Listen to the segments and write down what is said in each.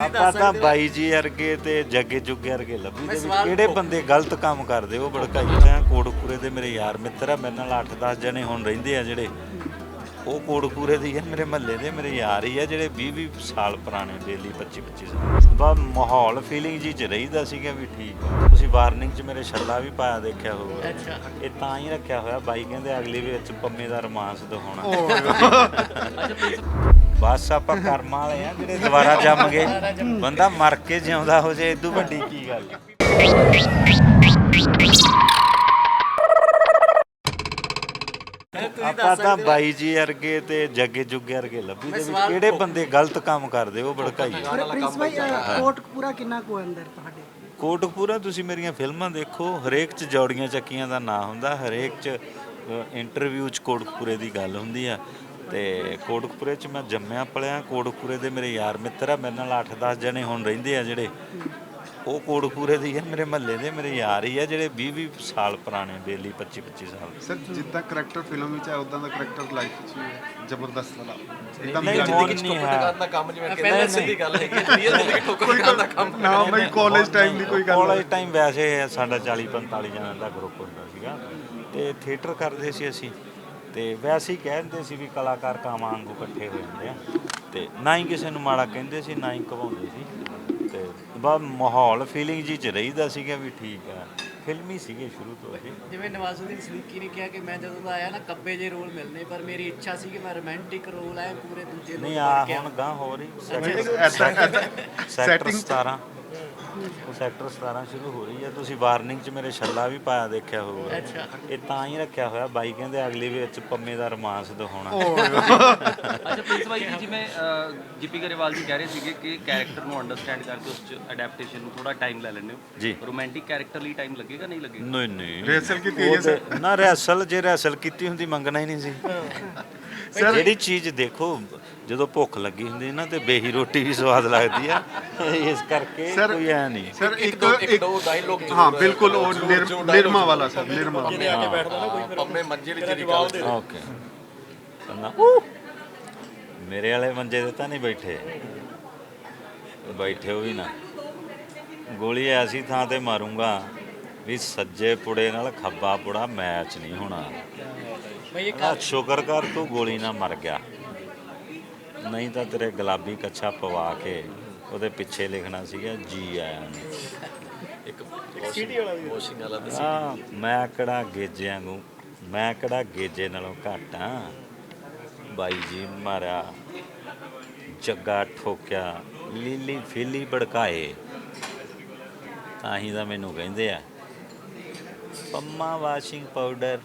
ਆਪਾਂ ਤਾਂ ਬਾਈ ਜੀ ਵਰਗੇ ਤੇ ਜੱਗੇ ਜੁੱਗੇ ਵਰਗੇ ਲੱਭੀ ਦੇ ਵਿੱਚ ਕਿਹੜੇ ਬੰਦੇ ਗਲਤ ਕੰਮ ਕਰਦੇ? ਉਹ ਭੜਕਾਈ ਆ ਕੋਟਕਪੂਰੇ ਦੇ ਮੇਰੇ ਯਾਰ ਮਿੱਤਰ ਆ ਮੇਰੇ ਨਾਲ 8-10 ਜਣੇ ਹੁਣ ਰਹਿੰਦੇ ਆ ਜਿਹੜੇ। ਉਹ ਕੋਟਕਪੂਰੇ ਦੇ ਹੀ ਆ ਮੇਰੇ ਮਹੱਲੇ ਦੇ ਮੇਰੇ ਯਾਰ ਹੀ ਆ ਜਿਹੜੇ 20-20 ਸਾਲ ਪੁਰਾਣੇ ਬੇਲੀ 25-25 ਸਾਲ। ਬਾ ਮਾਹੌਲ ਫੀਲਿੰਗ ਜੀ ਚ ਰਹੀਦਾ ਸੀਗਾ ਵੀ ਠੀਕ ਆ। ਤੁਸੀਂ ਵਾਰਨਿੰਗ ਚ ਮੇਰੇ ਛੱਲਾ ਵੀ ਪਾਇਆ ਦੇਖਿਆ ਹੋਊਗਾ। ਅੱਛਾ। ਇਹ ਤਾਂ ਹੀ ਰੱਖਿਆ ਹੋਇਆ ਬਾਈ ਕਹਿੰਦੇ ਅਗਲੀ ਵਿੱਚ ਪੰਮੇ ਦਾ ਰੋਮਾਂਸ ਦਿਖਾਉਣਾ। ਬਸ ਆਪਾਂ ਕਰਮ ਵਾਲੇ ਆ ਜਿਹੜੇ ਦੁਬਾਰਾ ਜੰਮ ਗਏ। ਬੰਦਾ ਮਰ ਕੇ ਜਿਉਂਦਾ ਹੋ ਜੇ ਇਦੋਂ ਵੱਡੀ ਕੀ ਗੱਲ ਆਪਾਂ ਤਾਂ ਬਾਈ ਜੀ ਵਰਗੇ ਤੇ ਜੱਗੇ ਜੁੱਗੇ ਵਰਗੇ ਲੱਭੀ ਦੇ ਵਿੱਚ। ਕਿਹੜੇ ਬੰਦੇ ਗਲਤ ਕੰਮ ਕਰਦੇ ਉਹ ਭੜਕਾਈ ਪ੍ਰਿੰਸ ਭਾਈ ਅ, ਕੋਟਕਪੂਰਾ ਕਿੰਨਾ ਕੁ ਹੈ ਅੰਦਰ ਤੁਹਾਡੇ? ਕੋਟਕਪੂਰਾ ਤੁਸੀਂ ਮੇਰੀਆਂ ਫਿਲਮਾਂ ਦੇਖੋ ਹਰੇਕ ਚ ਜੋੜੀਆਂ ਚੱਕੀਆਂ ਦਾ ਨਾਂ ਹੁੰਦਾ ਹਰੇਕ ਚ ਇੰਟਰਵਿਊ ਚ ਕੋਟਕਪੂਰੇ ਦੀ ਗੱਲ ਹੁੰਦੀ ਆ। ਤੇ ਕੋਟਕਪੂਰੇ ਚ ਮੈਂ ਜੰਮਿਆ ਪਲਿਆ ਕੋਟਕਪੂਰੇ ਦੇ ਮੇਰੇ ਯਾਰ ਮਿੱਤਰ ਆ ਮੇਰੇ ਨਾਲ 8-10 ਜਣੇ ਹੁਣ ਰਹਿੰਦੇ ਆ ਜਿਹੜੇ। ਉਹ ਕੋਟਕਪੂਰੇ ਦੀ ਆ ਮੇਰੇ ਮਹੱਲੇ ਦੇ ਮੇਰੇ ਯਾਰ ਹੀ ਆ ਜਿਹੜੇ 20-20 ਸਾਲ ਪੁਰਾਣੇ ਬੇਲੀ 25-25 ਸਾਲ ਸਰ ਜਿੱਦਾਂ ਕਰੈਕਟਰ ਫਿਲਮ ਵਿੱਚ ਹੈ ਉਦਾਂ ਦਾ ਕਰੈਕਟਰ ਲਾਈਫ ਵਿੱਚ ਵੀ ਹੈ ਜ਼ਬਰਦਸਤ ਵਾਲਾ। ਇਦਾਂ ਨਹੀਂ ਮੋਨ ਨਹੀਂ। ਹੈ। ਦਾ ਕੰਮ ਜਿਵੇਂ ਕਹਿੰਦਾ ਸਿੱਧੀ ਗੱਲ ਹੈ ਕਿ ਰੀਅਲ ਜ਼ਿੰਦਗੀ ਠੋਕਰ ਦਾ ਕੰਮ ਨਾ ਬਈ ਕਾਲਜ ਟਾਈਮ ਦੀ ਕੋਈ ਗੱਲ ਕਾਲਜ ਟਾਈਮ ਵੈਸੇ ਸਾਡਾ 40 45 ਜਣਾਂ ਦਾ ਗਰੁੱਪ ਹੁੰਦਾ ਸੀਗਾ ਤੇ ਥੀਏਟਰ ਕਰਦੇ ਸੀ ਅਸੀਂ। ਤੇ ਵੈਸੇ ਹੀ ਕਹਿੰਦੇ ਸੀ ਵੀ ਕਲਾਕਾਰ ਕਾਮਾਂ ਵਾਂਗੂ ਇਕੱਠੇ ਹੋ ਜਾਂਦੇ ਆ। ਤੇ ਨਾ ਹੀ ਕਿਸੇ ਨੂੰ ਮਾੜਾ ਕਹਿੰਦੇ ਸੀ ਨਾ ਹੀ ਕਵਾਉਂਦੇ ਸੀ। ਤੇ ਬਾ ਮਾਹੌਲ ਫੀਲਿੰਗ ਜੀ ਚ ਰਹੀਦਾ ਸੀਗਾ ਵੀ ਠੀਕ ਆ। ਫਿਲਮੀ ਸੀਗੇ ਸ਼ੁਰੂ ਤੋਂ ਅਸੀਂ ਜਿਵੇਂ ਨਵਾਜ਼ੁਦੀਨ ਸਦੀਕੀ ਨੇ ਕਿਹਾ ਕਿ ਮੈਂ ਜਦੋਂ ਦਾ ਆਇਆ ਨਾ ਕੱਬੇ ਜੇ ਰੋਲ ਮਿਲਨੇ ਪਰ ਮੇਰੀ ਇੱਛਾ ਸੀ ਕਿ ਮੈਂ ਰੋਮਾਂਟਿਕ ਰੋਲ ਆਏ ਪੂਰੇ ਦੂਜੇ ਨਹੀਂ ਆ ਹੁਣ ਗਾਂ ਹੋ ਰਹੀ ਸੈਕਟਰ 17 ਉਹ ਸੈਕਟਰ 17 ਸ਼ੁਰੂ ਹੋ ਰਹੀ ਹੈ ਤੁਸੀਂ ਵਾਰਨਿੰਗ ਚ ਮੇਰੇ ਛੱਲਾ ਵੀ ਪਾਇਆ ਦੇਖਿਆ ਹੋਊਗਾ। ਅੱਛਾ। ਇਹ ਤਾਂ ਹੀ ਰੱਖਿਆ ਹੋਇਆ। ਬਾਈ ਕਹਿੰਦੇ ਅਗਲੀ ਵਿੱਚ ਪੰਮੇ ਦਾ ਰੋਮਾਂਸ ਦਿਖਾਉਣਾ। ਅੱਛਾ ਪ੍ਰਿੰਸ ਭਾਈ ਜੀ ਜਿਵੇਂ ਜੀਪੀ ਗਰੇਵਾਲ ਜੀ ਕਹਿ ਰਹੇ ਸੀਗੇ ਕਿ ਕੈਰੈਕਟਰ ਨੂੰ ਅੰਡਰਸਟੈਂਡ ਕਰਕੇ ਉਸ ਚ ਅਡੈਪਟੇਸ਼ਨ ਨੂੰ ਥੋੜਾ ਟਾਈਮ ਲੈ ਲੈਂਦੇ ਹੋ। ਜੀ। ਰੋਮਾਂਟਿਕ ਕੈਰੈਕਟਰ ਲਈ ਟਾਈਮ ਲੱਗੇਗਾ ਨਹੀਂ ਲੱਗੇਗਾ? ਨਹੀਂ ਨਹੀਂ। Rehearsal ਕੀਤੀ ਹੋਈ ਹੈ ਉਹ ਤੇ- ਨਾ ਰੈਸਲ ਜੇ ਰੈਸਲ ਕੀਤੀ ਹੁੰਦੀ ਮੰਗਣਾ ਹੀ ਨਹੀਂ ਸੀ। ਜਿਹੜੀ ਚੀਜ਼ ਦੇਖੋ ਜਦੋਂ ਭੁੱਖ ਲੱਗੀ ਹੁੰਦੀ ਨਾ ਤੇ ਬੇਹੀ ਰੋਟੀ ਵੀ ਸਵਾਦ ਲੱਗਦੀ ਆ। ਇਸ ਕਰਕੇ Sir, ਕੋਈ ਐ ਨਹੀਂ। ਸਰ ਇੱਕ ਇੱਕ ਦੋ ਦੋ ਡਾਇਲੋਗ ਹਾਂ ਬਿਲਕੁਲ ਉਹ ਨਿਰ- ਨਿਰਮਾ ਵਾਲਾ ਸਰ ਨਿਰਮਾ ਪੰਮੇ ਮੰਜੇ ਵਿੱਚ ਦੀ ਗੱਲ ਓਕੇ ਕਹਿੰਦਾ ਮੇਰੇ ਵਾਲੇ ਮੰਜੇ ਤੇ ਤਾਂ ਨਹੀਂ ਬੈਠੇ। ਬੈਠੇ ਹੋ ਵੀ ਨਾ। ਗੋਲੀ ਐਸੀ ਥਾਂ ਤੇ ਮਾਰੂੰਗਾ ਵੀ ਸੱਜੇ ਪੁੜੇ ਨਾਲ ਖੱਬਾ ਪੁੜਾ ਮੈਚ ਨਹੀਂ ਹੋਣਾ। ਬਈ ਇਹ ਆ ਸ਼ੁਕਰ ਕਰ ਤੂੰ ਗੋਲੀ ਨਾਲ ਮਰ ਗਿਆ। ਨਹੀਂ ਤਾਂ ਤੇਰੇ ਗੁਲਾਬੀ ਕੱਛਾ ਪਵਾ ਕੇ ਉਹਦੇ ਪਿੱਛੇ ਲਿਖਣਾ ਸੀਗਾ ਜੀ ਆਇਆਂ ਨੂੰ ਇੱਕ ਵਾਸ਼ਿੰਗ ਵਾਲਾ ਦੱਸੀ ਆ ਮੈਂ ਕਿਹੜਾ ਗੇਜਿਆਂ ਨੂੰ ਮੈਂ ਕਿਹੜਾ ਗੇਜੇ ਨਾਲੋਂ ਘੱਟ ਆ। ਬਾਈ ਜੀ ਮਾਰਿਆ ਜੱਗਾ ਠੋਕਿਆ ਲੀਲੀ ਫੀਲੀ ਭੜਕਾਏ। ਤਾਂ ਹੀ ਤਾਂ ਮੈਨੂੰ ਕਹਿੰਦੇ ਆ Pamma washing powder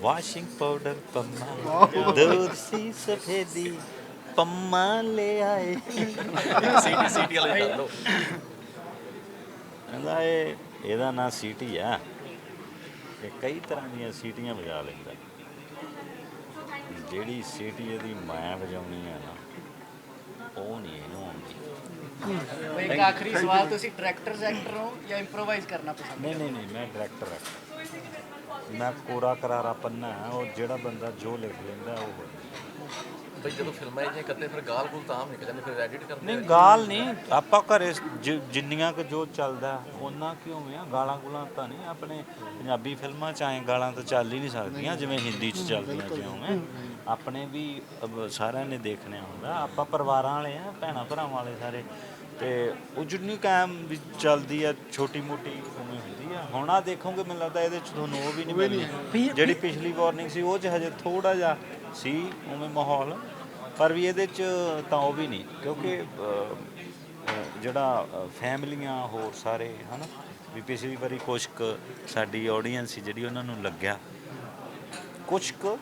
washing powder Pamma. ਦੂਰ ਸੀ ਸਫੇਦੀ ਪੰਮਾ ਲੈ ਆਏ। ਸੀਟੀ ਸੀਟੀ ਵਾਲੇ ਚੱਲ ਦੋ ਕਹਿੰਦਾ ਇਹ ਇਹਦਾ ਨਾਂ ਸੀਟੀ ਆ। ਇਹ ਕਈ ਤਰ੍ਹਾਂ ਦੀਆਂ ਸੀਟੀਆਂ ਵਜਾ ਲੈਂਦਾ। ਜਿਹੜੀ ਸੀਟੀ ਇਹਦੀ ਮੈਂ ਵਜਾਉਣੀ ਆ ਨਾ ਉਹ ਨਹੀਂ ਇਹਨੂੰ ਆਉਂਦੀ। ਇੱਕ ਆਖਰੀ ਸਵਾਲ ਤੁਸੀਂ ਡਾਇਰੈਕਟਰ ਐਕਟਰ ਹੋ ਜਾਂ ਇੰਪਰੋਵਾਈਜ਼ ਕਰਨਾ ਪਸੰਦ ਨਹੀਂ ਨਹੀਂ ਨਹੀਂ ਮੈਂ ਡਾਇਰੈਕਟਰ ਹਾਂ ਮੈਂ ਕੋਰਾ ਕਰਾਰਾ ਪੰਨਾ ਹੈ, ਉਹ ਜਿਹੜਾ ਬੰਦਾ ਜੋ ਲਿਖ ਲੈਂਦਾ ਉਹ। ਬਈ ਜਦੋਂ ਫਿਲਮਾਂ ਇਹ ਕਰਦੇ ਫਿਰ ਗਾਲ ਗੁਲ ਤਾਂ ਆਮ ਨਿਕਲ ਜਾਂਦੇ ਫਿਰ ਐਡਿਟ ਕਰਦੇ ਨਹੀਂ ਗਾਲ ਨਹੀਂ ਆਪਾਂ ਘਰੇ ਜ- ਜਿੰਨੀਆਂ ਕੁ ਜੋ ਚੱਲਦਾ ਉਹਨਾਂ ਕਿਉਂ ਆ ਗਾਲਾਂ ਗੁਲਾਂ ਤਾਂ ਨਹੀਂ ਆਪਣੇ ਪੰਜਾਬੀ ਫਿਲਮਾਂ ਚ ਆਏ ਗਾਲਾਂ ਤਾਂ ਚੱਲ ਹੀ ਨਹੀਂ ਸਕਦੀਆਂ ਜਿਵੇਂ ਹਿੰਦੀ ਚ ਚੱਲਦੀਆਂ ਕਿਉਂ ਹੈ ਆਪਣੇ ਵੀ ਅਬ ਸਾਰਿਆਂ ਨੇ ਦੇਖਣਿਆ ਹੁੰਦਾ ਆਪਾਂ ਪਰਿਵਾਰਾਂ ਵਾਲੇ ਆ ਭੈਣਾਂ ਭਰਾਵਾਂ ਵਾਲੇ ਸਾਰੇ ਤੇ ਉਹ ਜਿੰਨੀ ਕਾਇਮ ਵੀ ਚੱਲਦੀ ਆ ਛੋਟੀ ਮੋਟੀ ਉਵੇਂ ਹੁੰਦੀ ਆ। ਹੁਣ ਆ ਦੇਖੋਗੇ ਮੈਨੂੰ ਲੱਗਦਾ ਇਹਦੇ ਚ ਤੁਹਾਨੂੰ ਉਹ ਵੀ ਨਹੀਂ ਮਿਲਣੀ। ਜਿਹੜੀ ਪਿਛਲੀ ਵਾਰਨਿੰਗ ਸੀ ਉਹ ਚ ਹਜੇ ਥੋੜਾ ਜਿਹਾ ਸੀ ਉਵੇਂ ਮਾਹੌਲ ਪਰ ਵੀ ਇਹਦੇ ਚ ਤਾਂ ਉਹ ਵੀ ਨਹੀਂ ਕਿਉਂਕਿ ਜਿਹੜਾ ਫੈਮਲੀਆਂ ਹੋਰ ਸਾਰੇ ਹਨਾ ਵੀ ਪਿਛਲੀ ਵਾਰੀ ਕੁਛ ਕੁ ਸਾਡੀ ਆਡੀਅנס ਸੀ ਜਿਹੜੀ ਉਹਨਾਂ ਨੂੰ ਲੱਗਿਆ। ਕੁਛ ਕੁ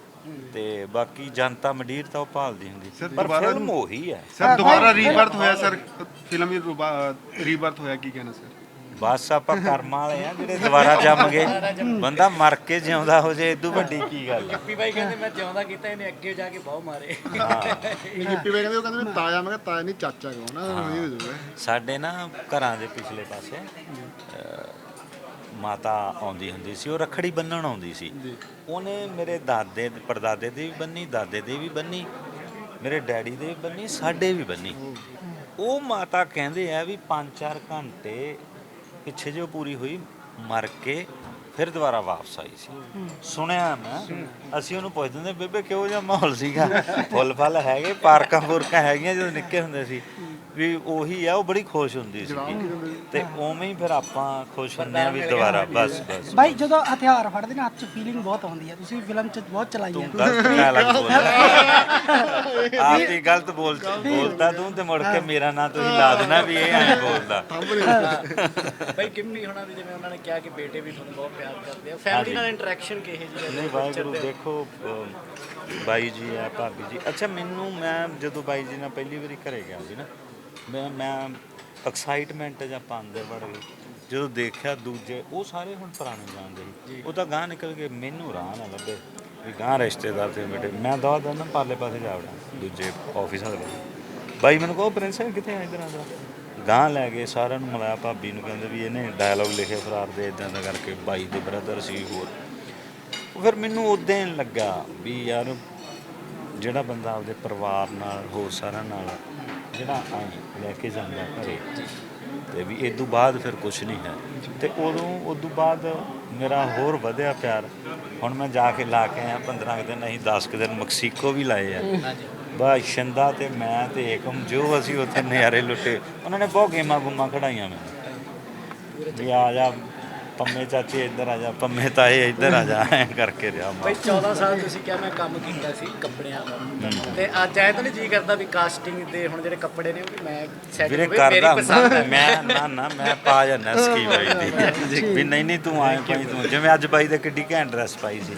ਤੇ ਬਾਕੀ ਜਨਤਾ ਮੰਡੀਰ ਤਾਂ ਉਹ ਭਾਲਦੀ ਹੁੰਦੀ ਪਰ ਦੁਬਾਰਾ ਫਿਲਮ ਉਹੀ ਹੈ। ਸਰ ਦੁਬਾਰਾ ਰੀਬਰਥ ਹੋਇਆ ਸਰ ਫਿਲਮ ਵੀ ਰੀਬਰਥ ਹੋਇਆ ਕੀ ਕਹਿਣਾ ਸਰ? ਬਸ ਆਪਾਂ ਕਰਮ ਵਾਲੇ ਆ ਜਿਹੜੇ ਦੁਬਾਰਾ ਜੰਮ ਗਏ ਬੰਦਾ ਮਰ ਕੇ ਜਿਉਂਦਾ ਹੋ ਜੇ ਇਦੋਂ ਵੱਡੀ ਕੀ ਗੱਲ ਆ। ਗਿੱਪੀ ਬਾਈ ਕਹਿੰਦੇ ਮੈਂ ਜਿਉਂਦਾ ਕੀਤਾ ਇਹਨੇ ਅੱਗੇ ਜਾ ਕੇ ਬਹੁ ਮਾਰੇ। ਗਿੱਪੀ ਬਾਈ ਕਹਿੰਦੇ ਉਹ ਕਹਿੰਦੇ ਮੈਂ ਤਾਇਆ ਮੈਂ ਕਿਹਾ ਤਾਇਆ ਨਹੀਂ ਚਾਚਾ ਕਹੋ ਨਾ ਇਹ ਹੋ ਜਾਊਗਾ। ਸਾਡੇ ਨਾ ਘਰਾਂ ਦੇ ਪਿਛਲੇ ਪਾਸੇ ਮਾਤਾ ਆਉਂਦੀ ਹੁੰਦੀ ਸੀ ਉਹ ਰਖੜੀ ਬੰਨਣ ਆਉਂਦੀ ਸੀ। ਉਹਨੇ ਮੇਰੇ ਦਾਦੇ ਪਰਦਾਦੇ ਦੇ ਵੀ ਬੰਨੀ ਦਾਦੇ ਦੇ ਵੀ ਬੰਨੀ ਮੇਰੇ ਡੈਡੀ ਦੇ ਵੀ ਬੰਨੀ ਸਾਡੇ ਵੀ ਬੰਨੀ। ਉਹ ਮਾਤਾ ਕਹਿੰਦੇ ਆ ਵੀ 5-4 ਘੰਟੇ ਪਿੱਛੇ ਜੋ ਪੂਰੀ ਹੋਈ, ਮਰ ਕੇ ਫਿਰ ਦੁਬਾਰਾ ਵਾਪਸ ਆਈ ਸੀ। ਸੁਣਿਆ ਮੈਂ, ਅਸੀਂ ਉਹਨੂੰ ਪੁੱਛਦੇ ਹੁੰਦੇ, ਬੇਬੇ ਕਿਹੋ ਜਿਹਾ ਮਾਹੌਲ ਸੀਗਾ? ਫੁੱਲ ਫਲ ਹੈਗੇ ਪਾਰਕਾਂ ਪੂਰਕਾਂ ਹੈਗੀਆਂ ਜਦੋਂ ਨਿੱਕੇ ਹੁੰਦੇ ਸੀ। ਵੀ ਉਹੀ ਆ ਉਹ ਬੜੀ ਖੁਸ਼ ਹੁੰਦੀ ਸੀ। ਤੇ ਉਵੇਂ ਹੀ ਫਿਰ ਆਪਾਂ ਖੁਸ਼ ਹੁੰਦੇ ਆ ਵੀ ਦੁਬਾਰਾ ਬਸ ਬਸ। ਬਾਈ ਜਦੋਂ ਹਥਿਆਰ ਫੜਦੇ ਨੇ ਹੱਥ 'ਚ ਫੀਲਿੰਗ ਬਹੁਤ ਆਉਂਦੀ ਹੈ ਤੁਸੀਂ ਫਿਲਮ 'ਚ ਬਹੁਤ ਚਲਾਈ ਗਲਤ ਡਾਇਲੌਗ ਬੋਲਦਾ ਆਪ ਹੀ ਗਲਤ ਬੋਲ ਬੋਲਦਾ ਤੂੰ ਤੇ ਮੁੜ ਕੇ ਮੇਰਾ ਨਾਂ ਤੁਸੀਂ ਲਾ ਦੇਣਾ ਵੀ ਇਹ ਐਂ ਬੋਲਦਾ। ਬਈ ਗਿੰਮੀ ਹੋਣਾ ਵੀ ਜਿਵੇਂ ਉਹਨਾਂ ਨੇ ਕਿਹਾ ਕਿ ਬੇਟੇ ਵੀ ਤੁਹਾਨੂੰ ਬਹੁਤ ਪਿਆਰ ਕਰਦੇ ਆ। ਫੈਮਿਲੀ ਨਾਲ ਇੰਟਰੈਕਸ਼ਨ ਕਿਹੇ ਜੀ ਨਹੀਂ ਵਾਹਿਗੁਰੂ ਦੇਖੋ ਬਾਈ ਜੀ ਆ ਭਾਬੀ ਜੀ। ਅੱਛਾ ਮੈਨੂੰ ਮੈਂ ਜਦੋਂ ਬਾਈ ਜੀ ਨਾਲ ਪਹਿਲੀ ਵਾਰੀ ਘਰੇ ਗਿਆ ਸੀ ਨਾ ਮੈਂ ਮੈਂ ਐਕਸਾਈਟਮੈਂਟ ਜਾਂ ਅੰਦਰ ਵੜ ਗਈ ਜਦੋਂ ਦੇਖਿਆ ਦੂਜੇ ਉਹ ਸਾਰੇ ਹੁਣ ਪੁਰਾਣੇ ਜਾਣਦੇ ਸੀ। ਉਹ ਤਾਂ ਗਾਂ ਨਿਕਲ ਕੇ ਮੈਨੂੰ ਰਾਹ ਨਾ ਲੱਭੇ ਵੀ ਗਾਂ ਰਿਸ਼ਤੇਦਾਰ ਤੇ ਬੇਟੇ ਮੈਂ ਦਵਾ ਦਾ ਨਾ ਪਾਰਲੇ ਪਾਸੇ ਜਾ ਵੜਾਂ ਦੂਜੇ ਆਫਿਸ ਪਾਸੇ। ਬਾਈ ਮੈਨੂੰ ਕਹੋ ਪ੍ਰਿੰਸ ਕਿੱਥੇ ਆ ਇਧਰ ਆ ਗਾਂ ਲੈ ਗਏ ਸਾਰਿਆਂ ਨੂੰ ਮਿਲਾਇਆ ਭਾਬੀ ਨੂੰ ਕਹਿੰਦੇ ਵੀ ਇਹਨੇ ਡਾਇਲੌਗ ਲਿਖੇ ਫਰਾਰ ਦੇ ਇਦਾਂ ਦਾ ਕਰਕੇ ਬਾਈ ਦੇ ਬ੍ਰਦਰ ਸੀ ਹੋਰ। ਫਿਰ ਮੈਨੂੰ ਉਦਾਂ ਲੱਗਾ ਵੀ ਯਾਰ ਜਿਹੜਾ ਬੰਦਾ ਆਪਦੇ ਪਰਿਵਾਰ ਨਾਲ ਹੋਰ ਸਾਰਿਆਂ ਨਾਲ ਜਿਹੜਾ ਆਏ ਲੈ ਕੇ ਜਾਂਦਾ ਘਰੇ, ਤੇ ਵੀ ਇਹ ਤੋਂ ਬਾਅਦ ਫਿਰ ਕੁਝ ਨਹੀਂ ਹੈ। ਤੇ ਉਦੋਂ, ਉਸ ਤੋਂ ਬਾਅਦ ਮੇਰਾ ਹੋਰ ਵਧਿਆ ਪਿਆਰ। ਹੁਣ ਮੈਂ ਜਾ ਕੇ ਲਾ ਕੇ ਆਇਆ 15 ਕੁ ਦਿਨ, ਅਸੀਂ 10 ਕੁ ਦਿਨ ਮੈਕਸੀਕੋ ਵੀ ਲਾਏ ਆ। ਬਸ ਸ਼ੰਦਾ ਤੇ ਮੈਂ ਤੇ ਏਕਮ, ਜੋ ਅਸੀਂ ਉੱਥੇ ਨਜ਼ਾਰੇ ਲੁੱਟੇ, ਉਹਨਾਂ ਨੇ ਬਹੁਤ ਗੇਮਾਂ ਗੁੰਮਾਂ ਖੜਾਈਆਂ ਮੈਨੂੰ। ਵੀ ਆ ਜਾ ਪੰਮੇ ਚਾਚੇ ਇੱਧਰ ਆ ਜਾ ਪੰਮੇ ਤਾਏ ਇੱਧਰ ਆ ਜਾ ਐਂ ਕਰਕੇ ਰਿਹਾ ਬਈ ਮਾਂ 14 ਸਾਲ ਤੁਸੀਂ ਕਿਹਾ ਮੈਂ ਕੰਮ ਕੀਤਾ ਸੀ ਕੱਪੜਿਆਂ ਦਾ। ਤੇ ਅੱਜ ਐ ਤਾਂ ਨਹੀਂ ਜੀ ਕਰਦਾ ਵੀ ਕਾਸਟਿੰਗ ਦੇ ਹੁਣ ਜਿਹੜੇ ਕੱਪੜੇ ਨੇ ਉਹ ਵੀ ਮੈਂ ਸੈਟ ਹੋਵੇ ਮੇਰੀ ਪਸੰਦ ਹੈ। ਮੈਂ ਨਾ ਨਾ ਮੈਂ ਪਾ ਜਾਂਦਾ ਸਕੀ ਬਾਈ ਦੀ। ਵੀ ਨਹੀਂ ਨਹੀਂ ਤੂੰ ਆਏ ਭਾਈ ਤੂੰ ਜਿਵੇਂ ਅੱਜ ਬਾਈ ਦੇ ਕਿੱਡੀ ਘੈਂਟ ਡਰੈਸ ਪਾਈ ਸੀ।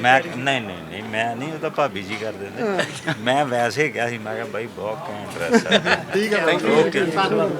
ਮੈਂ ਨਹੀਂ ਨਹੀਂ ਨਹੀਂ ਮੈਂ ਨਹੀਂ ਉਹ ਤਾਂ ਭਾਬੀ ਜੀ ਕਰ ਦਿੰਦੇ ਮੈਂ ਵੈਸੇ ਕਿਹਾ ਸੀ ਮੈਂ ਕਿਹਾ ਬਾਈ ਬਹੁਤ ਘੈਂਟ ਡਰੈਸ ਹੈ ਠੀਕ ਹੈ। ਓਕੇ